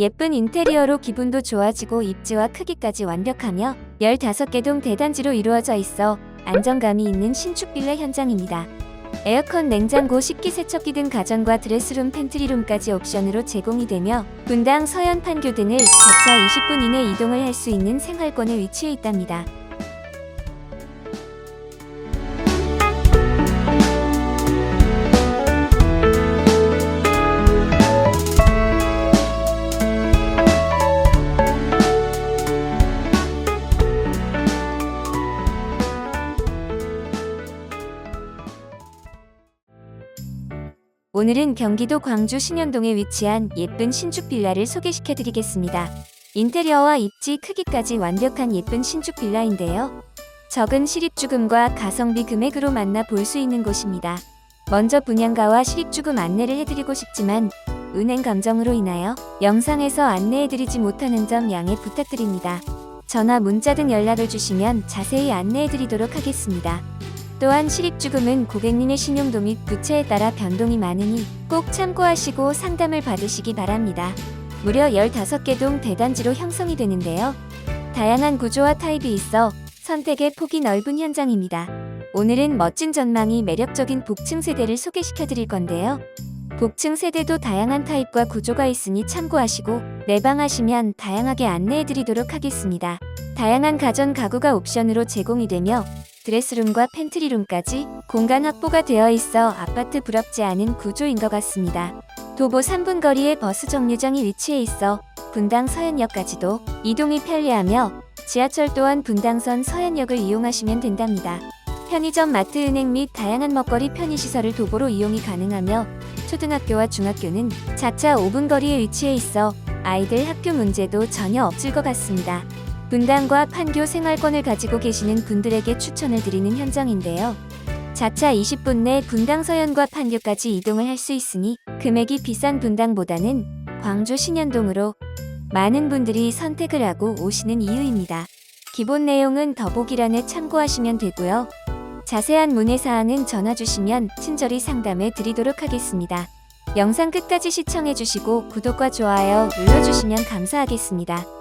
예쁜 인테리어로 기분도 좋아지고 입지와 크기까지 완벽하며 15개 동 대단지로 이루어져 있어 안정감이 있는 신축 빌라 현장입니다. 에어컨, 냉장고, 식기세척기 등 가전과 드레스룸, 팬트리룸까지 옵션으로 제공이 되며 분당, 서현, 판교 등을 자차 20분 이내 이동을 할 수 있는 생활권에 위치해 있답니다. 오늘은 경기도 광주 신현동에 위치한 예쁜 신축 빌라를 소개시켜 드리겠습니다. 인테리어와 입지 크기까지 완벽한 예쁜 신축 빌라인데요. 적은 실입주금과 가성비 금액으로 만나 볼 수 있는 곳입니다. 먼저 분양가와 실입주금 안내를 해드리고 싶지만 은행 감정으로 인하여 영상에서 안내해드리지 못하는 점 양해 부탁드립니다. 전화, 문자 등 연락을 주시면 자세히 안내해드리도록 하겠습니다. 또한 실입주금은 고객님의 신용도 및 부채에 따라 변동이 많으니 꼭 참고하시고 상담을 받으시기 바랍니다. 무려 15개 동 대단지로 형성이 되는데요. 다양한 구조와 타입이 있어 선택의 폭이 넓은 현장입니다. 오늘은 멋진 전망이 매력적인 복층 세대를 소개시켜 드릴 건데요. 복층 세대도 다양한 타입과 구조가 있으니 참고하시고 내방하시면 다양하게 안내해 드리도록 하겠습니다. 다양한 가전 가구가 옵션으로 제공이 되며 드레스룸과 팬트리룸까지 공간 확보가 되어 있어 아파트 부럽지 않은 구조인 것 같습니다. 도보 3분 거리에 버스 정류장이 위치해 있어 분당 서현역까지도 이동이 편리하며 지하철 또한 분당선 서현역을 이용하시면 된답니다. 편의점, 마트, 은행 및 다양한 먹거리 편의시설을 도보로 이용이 가능하며 초등학교와 중학교는 자차 5분 거리에 위치해 있어 아이들 학교 문제도 전혀 없을 것 같습니다. 분당과 판교 생활권을 가지고 계시는 분들에게 추천을 드리는 현장인데요. 자차 20분 내 분당 서현과 판교까지 이동을 할 수 있으니 금액이 비싼 분당보다는 광주 신현동으로 많은 분들이 선택을 하고 오시는 이유입니다. 기본 내용은 더보기란에 참고하시면 되고요. 자세한 문의 사항은 전화 주시면 친절히 상담해 드리도록 하겠습니다. 영상 끝까지 시청해 주시고 구독과 좋아요 눌러주시면 감사하겠습니다.